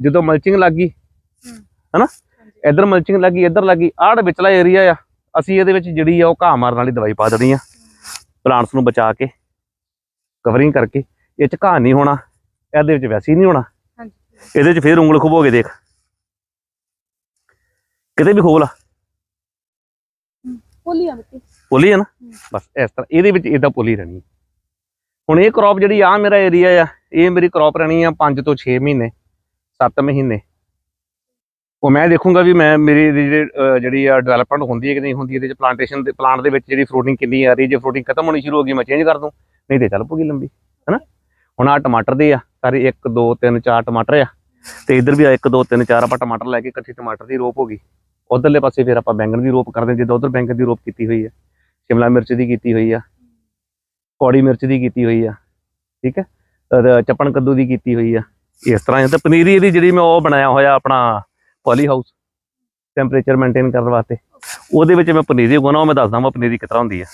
ਜਦੋਂ ਮਲਚਿੰਗ ਲੱਗ ਗਈ। ਹਨਾ। ਇੱਧਰ ਮਲਚਿੰਗ ਲੱਗੀ ਇੱਧਰ ਲੱਗੀ ਆੜ ਵਿਚਲਾ ਏਰੀਆ ਆ ਅਸੀਂ ਇਹਦੇ ਵਿੱਚ ਜਿਹੜੀ ਆ ਉਹ ਘਾਹ ਮਾਰਨ ਵਾਲੀ ਦਵਾਈ ਪਾ ਦੇਣੀ ਆ। ਪਲਾਂਟਸ ਨੂੰ ਬਚਾ ਕੇ ਕਵਰਿੰਗ ਕਰਕੇ ਇਹ ਚ ਘਾਹ ਨਹੀਂ ਹੋਣਾ ਇਹਦੇ ਵਿੱਚ ਵੈਸੇ ਨਹੀਂ ਹੋਣਾ। ਹਾਂਜੀ। ਇਹਦੇ ਚ ਫੇਰ ਉਂਗਲ ਖੁਬੋਗੇ ਦੇਖ। ਕਿਤੇ ਵੀ ਖੋਲ ਆ। ਪੋਲੀ ਆ ਮਿੱਟੀ। ਪੋਲੀ ਹੈ ਨਾ। ਬਸ ਇਸ ਤਰ੍ਹਾਂ ਇਹਦੇ ਵਿੱਚ ਇਦਾਂ ਪੋਲੀ ਰਹਿਣੀ। ਹੁਣ ਇਹ ਕ੍ਰੌਪ ਜਿਹੜੀ ਆ ਮੇਰਾ ਏਰੀਆ ਆ ਇਹ ਮੇਰੀ ਕ੍ਰੌਪ ਰਹਿਣੀ ਆ 5 ਤੋਂ 6 ਮਹੀਨੇ। 7 ਮਹੀਨੇ। ਉਹ ਮੈਂ ਦੇਖੂੰਗਾ ਵੀ ਮੈਂ ਮੇਰੀ ਇਹਦੀ ਜਿਹੜੇ ਜਿਹੜੀ ਆ ਡਿਵੈਲਪਮੈਂਟ ਹੁੰਦੀ ਹੈ ਕਿ ਨਹੀਂ ਹੁੰਦੀ, ਇਹਦੇ ਚ ਪਲਾਂਟੇਸ਼ਨ ਦੇ ਪਲਾਂਟ ਦੇ ਵਿੱਚ ਜਿਹੜੀ ਫਰੂਟਿੰਗ ਕਿੰਨੀ ਆ ਰਹੀ ਜੇ ਫਰੂਟਿੰਗ ਖਤਮ ਹੋਣੀ ਸ਼ੁਰੂ ਹੋ ਗਈ, ਮੈਂ ਚੇਂਜ ਕਰ ਦੂੰ। ਨਹੀਂ ਤੇ ਚੱਲ ਪੂਗੀ ਲੰਬੀ, ਹੈਨਾ? ਹੁਣ ਆ ਟਮਾਟਰ ਦੇ ਆ, ਸਾਰੇ 1 2 3 4 ਟਮਾਟਰ ਆ। ਤੇ ਇਧਰ ਵੀ ਆ 1 2 3 4 ਆਪਾਂ ਟਮਾਟਰ ਲੈ ਕੇ ਇਕੱਠੀ ਟਮਾਟਰ ਦੀ ਰੋਪ ਹੋ ਗਈ। ਉਧਰਲੇ ਪਾਸੇ ਫਿਰ ਆਪਾਂ ਬੈਂਗਣ ਦੀ ਰੋਪ ਕਰਦੇ ਜਿੱਦਾਂ ਉਧਰ ਬੈਂਗਣ ਦੀ ਰੋਪ ਕੀਤੀ ਹੋਈ ਆ। ਸ਼ਿਮਲਾ ਮਿਰਚ ਦੀ ਕੀਤੀ ਹੋਈ ਆ। ਕੌੜੀ ਮਿਰਚ ਦੀ ਕੀਤੀ ਹੋਈ ਆ, ਠੀਕ ਹੈ? ਚੱਪਣ ਕੱਦੂ ਦੀ ਕੀਤੀ ਹੋਈ ਆ। ਇਸ ਤਰ੍ਹਾਂ ਤੇ ਪਨੀਰੀ ਇਹਦੀ ਜਿਹੜੀ ਮੈਂ ਉਹ ਬਣਾਇਆ ਹੋਇਆ ਆਪਣਾ ਪੋਲੀ ਹਾਊਸ ਟੈਂਪਰੇਚਰ ਮੇਨਟੇਨ ਕਰਨ ਵਾਸਤੇ। ਉਹਦੇ ਵਿੱਚ ਮੈਂ ਪਨੀਰੀ ਉਗਾਉਣਾ ਉਹ ਮੈਂ ਦੱਸਦਾ ਮੈਂ ਪਨੀਰੀ ਕਿਸ ਤਰ੍ਹਾਂ ਹੁੰਦੀ ਹੈ